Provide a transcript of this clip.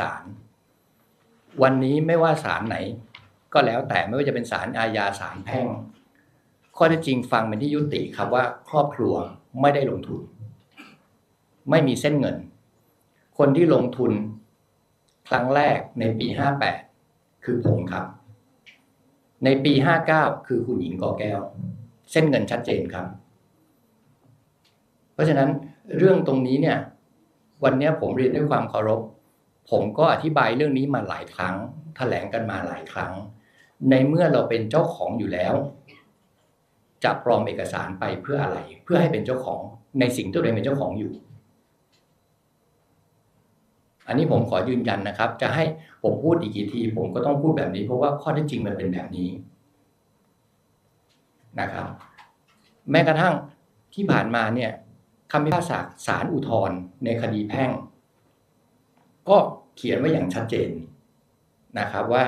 ศาลวันนี้ไม่ว่าศาลไหน ก็แล้วแต่ไม่ว่าจะเป็นศาลอาญาศาลแพ่ง ข้อเท็จจริงฟังเป็นที่ยุติครับว่า ครอบครัวไม่ได้ลงทุน ไม่มีเส้นเงิน คนที่ลงทุนครั้งแรกในปี 58 คือผมครับ ในปี 59 คือคุณหญิงกอแก้ว เส้นเงินชัดเจนครับ เพราะฉะนั้นเรื่องตรงนี้เนี่ย วันนี้ผมเรียนด้วยความเคารพ ผมก็อธิบายเรื่องนี้มาหลายครั้ง แถลงกันมาหลายครั้ง ในเมื่อเราเป็นเจ้าของอยู่แล้ว จะปลอมเอกสารไปเพื่ออะไร เพื่อให้เป็นเจ้าของในสิ่งที่ตัวเองเป็นเจ้าของอยู่ อันนี้ผมขอยืนยันนะครับ จะให้ผมพูดอีกกี่ที ผมก็ต้องพูดแบบนี้ เพราะว่าข้อเท็จจริงมันเป็นแบบนี้นะครับ แม้กระทั่งที่ผ่านมาเนี่ยคำพิพากษาศาลอุทธรณ์ในคดีแพ่ง ก็เขียนไว้อย่างชัดเจนนะครับว่า